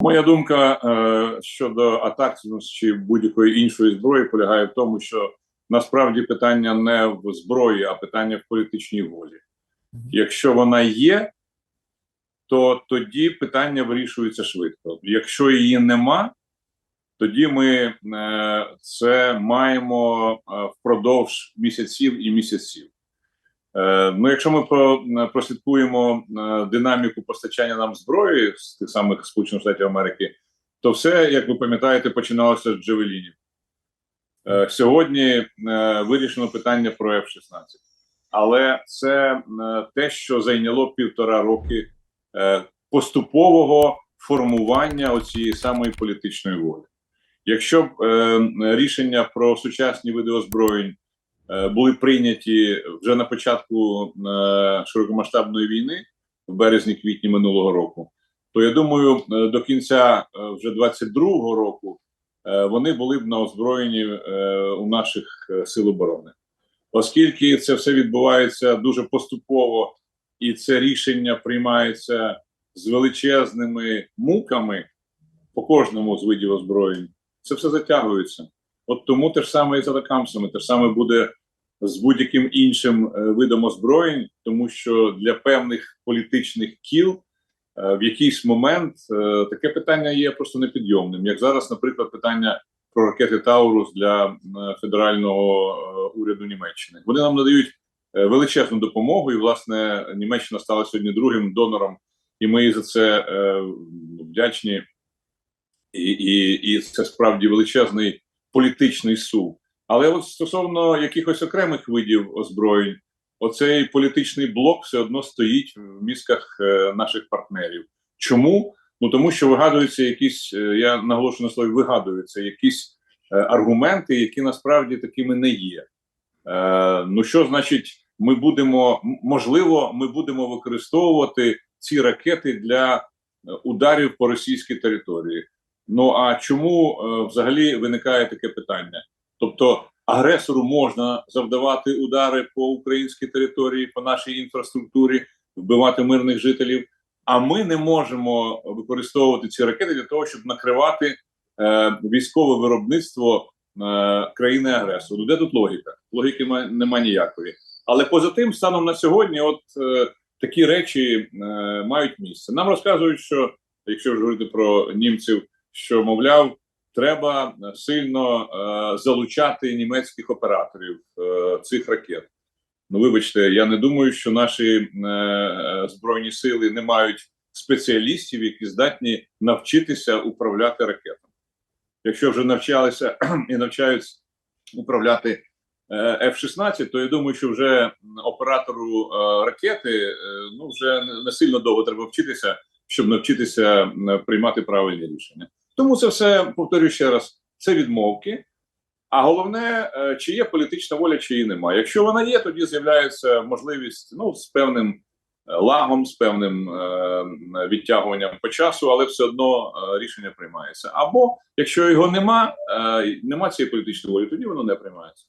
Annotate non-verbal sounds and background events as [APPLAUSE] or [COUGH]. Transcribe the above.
Моя думка е, щодо атак чи будь-якої іншої зброї полягає в тому, що насправді питання не в зброї, а питання в політичній волі. Якщо вона є, то тоді питання вирішується швидко. Якщо її нема, тоді ми е, це маємо е, впродовж місяців і місяців. Е, ну, якщо ми про, прослідкуємо е, динаміку постачання нам зброї з тих самих Сполучених Штатів Америки, то все, як ви пам'ятаєте, починалося з Джевелінів. Е, сьогодні е, вирішено питання про F-16. Але це е, те, що зайняло півтора роки е, поступового формування оцієї самої політичної волі. Якщо б е, рішення про сучасні види озброєнь е, були прийняті вже на початку е, широкомасштабної війни в березні-квітні минулого року, то я думаю, е, до кінця е, вже 22-го року е, вони були б на озброєнні е, у наших е, сил оборони, оскільки це все відбувається дуже поступово, і це рішення приймається з величезними муками по кожному з видів озброєнь. Це все затягується. От тому те ж саме і з атакамсами, те ж саме буде з будь-яким іншим е, видом озброєнь, тому що для певних політичних кіл е, в якийсь момент е, таке питання є просто непідйомним. Як зараз, наприклад, питання про ракети Таурус для федерального уряду Німеччини. Вони нам надають величезну допомогу, і власне Німеччина стала сьогодні другим донором, і ми за це вдячні. І, і, і це справді величезний політичний сув. Але от стосовно якихось окремих видів озброєнь, оцей політичний блок все одно стоїть в мізках е, наших партнерів. Чому? Ну тому що вигадуються якісь, е, я наголошую на слові, вигадуються якісь е, аргументи, які насправді такими не є. Ну що значить, ми будемо можливо, ми будемо використовувати ці ракети для ударів по російській території. Ну а чому е, взагалі виникає таке питання? Тобто агресору можна завдавати удари по українській території, по нашій інфраструктурі, вбивати мирних жителів, а ми не можемо використовувати ці ракети для того, щоб накривати е, військове виробництво е, країни-агресору. Де тут логіка? Логіки ма- нема ніякої. Але поза тим, станом на сьогодні, от е, такі речі е, мають місце. Нам розказують, що якщо вже говорити про німців, що мовляв, треба сильно е, залучати німецьких операторів е, цих ракет. Ну, вибачте, я не думаю, що наші е, збройні сили не мають спеціалістів, які здатні навчитися управляти ракетами. Якщо вже навчалися [CLEARS THROAT] і навчаються управляти е, F-16, то я думаю, що вже оператору е, ракети е, ну вже не сильно довго треба вчитися, щоб навчитися приймати правильні рішення. Тому це все повторюю ще раз: це відмовки. А головне, е, чи є політична воля, чи її немає. Якщо вона є, тоді з'являється можливість ну з певним е, лагом, з певним е, відтягуванням по часу, але все одно е, рішення приймається. Або якщо його нема, е, нема цієї політичної волі, тоді воно не приймається.